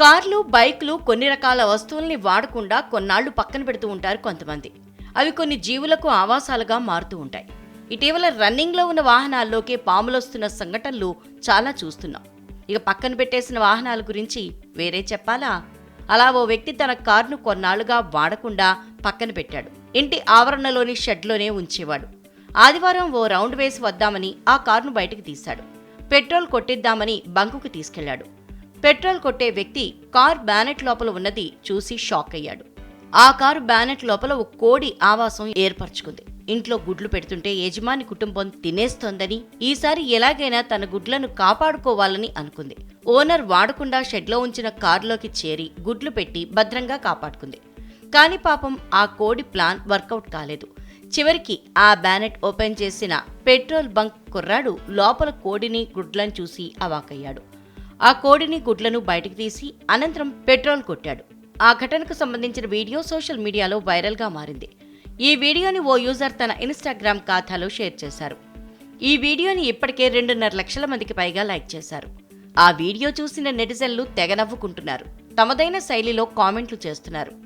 కార్లు బైక్లు కొన్ని రకాల వస్తువుల్ని వాడకుండా కొన్నాళ్ళు పక్కన పెడుతూ ఉంటారు కొంతమంది. అవి కొన్ని జీవులకు ఆవాసాలుగా మారుతూ ఉంటాయి. ఇటీవల రన్నింగ్లో ఉన్న వాహనాల్లోకే పాములొస్తున్న సంఘటనలు చాలా చూస్తున్నాం. ఇక పక్కన పెట్టేసిన వాహనాల గురించి వేరే చెప్పాలా? అలా ఓ వ్యక్తి తన కారును కొన్నాళ్ళుగా వాడకుండా పక్కన పెట్టాడు. ఇంటి ఆవరణలోని షెడ్లోనే ఉంచేవాడు. ఆదివారం ఓ రౌండ్ వేసి వద్దామని ఆ కారును బయటకు తీశాడు. పెట్రోల్ కొట్టిద్దామని బంకుకు తీసుకెళ్ళాడు. పెట్రోల్ కొట్టే వ్యక్తి కార్ బ్యానెట్ లోపల ఉన్నది చూసి షాక్ అయ్యాడు. ఆ కారు బ్యానెట్ లోపల ఒక కోడి ఆవాసం ఏర్పరచుకుంది. ఇంట్లో గుడ్లు పెడుతుంటే యజమాని కుటుంబం తినేస్తోందని ఈసారి ఎలాగైనా తన గుడ్లను కాపాడుకోవాలని అనుకుంది. ఓనర్ వాడకుండా షెడ్లో ఉంచిన కారులోకి చేరి గుడ్లు పెట్టి భద్రంగా కాపాడుకుంది. కానీ పాపం ఆ కోడి ప్లాన్ వర్కౌట్ కాలేదు. చివరికి ఆ బ్యానెట్ ఓపెన్ చేసిన పెట్రోల్ బంక్ కుర్రాడు లోపల కోడిని గుడ్లను చూసి అవాకయ్యాడు. ఆ కోడిని గుడ్లను బయటికి తీసి అనంతరం పెట్రోల్ కొట్టాడు. ఆ ఘటనకు సంబంధించిన వీడియో సోషల్ మీడియాలో వైరల్గా మారింది. ఈ వీడియోని ఓ యూజర్ తన ఇన్స్టాగ్రామ్ ఖాతాలో షేర్ చేశారు. ఈ వీడియోని ఇప్పటికే రెండున్నర లక్షల మందికి పైగా లైక్ చేశారు. ఆ వీడియో చూసిన నెటిజన్లు తెగ నవ్వుకుంటున్నారు. తమదైన శైలిలో కామెంట్లు చేస్తున్నారు.